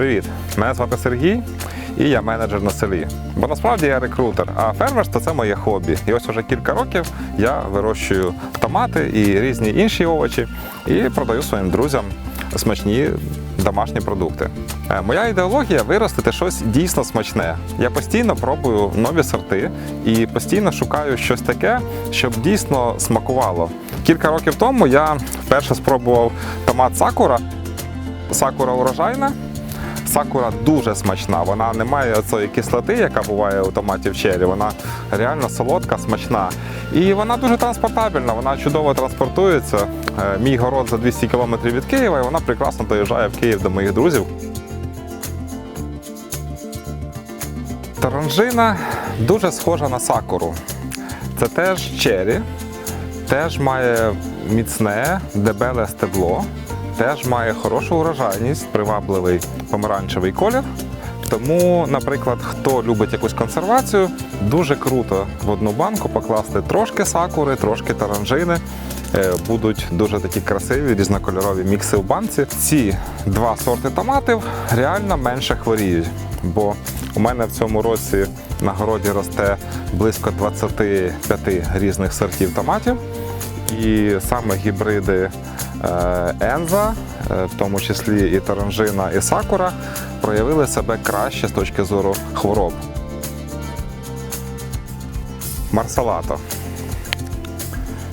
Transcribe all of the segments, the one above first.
Привіт! Мене звати Сергій і я менеджер на селі. Бо насправді я рекрутер, а фермерство це моє хобі. І ось уже кілька років я вирощую томати і різні інші овочі і продаю своїм друзям смачні домашні продукти. Е, Моя ідеологія виростити щось дійсно смачне. Я постійно пробую нові сорти і постійно шукаю щось таке, щоб дійсно смакувало. Кілька років тому я вперше спробував томат сакура. Сакура урожайна. Сакура дуже смачна. Вона не має цієї кислоти, яка буває у томатів черрі. Вона реально солодка, смачна. І вона дуже транспортабельна, вона чудово транспортується. Е, Мій город за 200 кілометрів від Києва, і вона прекрасно доїжджає в Київ до моїх друзів. Таранжина дуже схожа на сакуру. Це теж черрі, теж має міцне, дебеле стебло, теж має хорошу урожайність, привабливий помаранчевий колір. Тому, наприклад, хто любить якусь консервацію, дуже круто в одну банку покласти трошки сакури, трошки таранжини. Е, Будуть дуже такі красиві різнокольорові мікси в банці. Ці два сорти томатів реально менше хворіють, бо у мене в цьому році на городі росте близько 25 різних сортів томатів. І саме гібриди Енза, е, в тому числі і Таранжина, і Сакура, проявили себе краще з точки зору хвороб. Марсалато.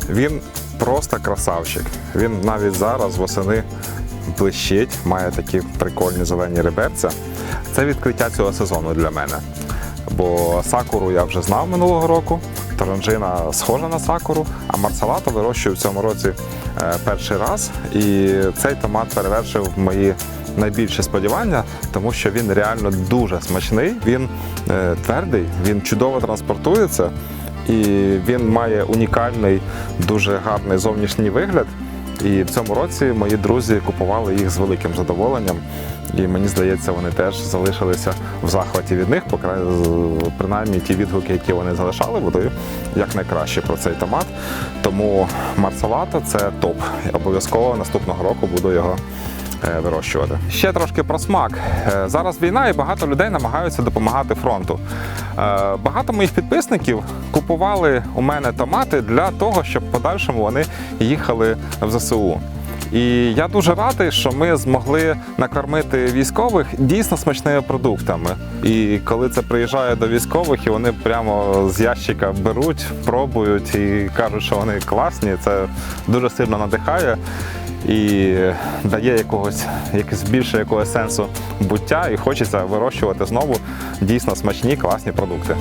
Він просто красавчик. Він навіть зараз восени блищить, має такі прикольні зелені реберця. Це відкриття цього сезону для мене. Бо сакуру я вже знав минулого року. Таранжина схожа на сакуру, а марсалато вирощую в цьому році е, перший раз. І цей томат перевершив мої найбільші сподівання, тому що він реально дуже смачний. Він е, твердий, він чудово транспортується і він має унікальний, дуже гарний зовнішній вигляд. І в цьому році мої друзі купували їх з великим задоволенням. І мені здається, вони теж залишилися в захваті від них, принаймні ті відгуки, які вони залишали, були якнайкраще про цей томат. Тому марсалата це топ. Обов'язково наступного року буду його вирощувати. Ще трошки про смак. Е, Зараз війна і багато людей намагаються допомагати фронту. Е, Багато моїх підписників купували у мене томати для того, щоб в подальшому вони їхали в ЗСУ. І я дуже радий, що ми змогли накормити військових дійсно смачними продуктами. І коли це приїжджає до військових, і вони прямо з ящика беруть, пробують і кажуть, що вони класні, це дуже сильно надихає і дає якогось якось більше якогось сенсу буття, і хочеться вирощувати знову дійсно смачні, класні продукти.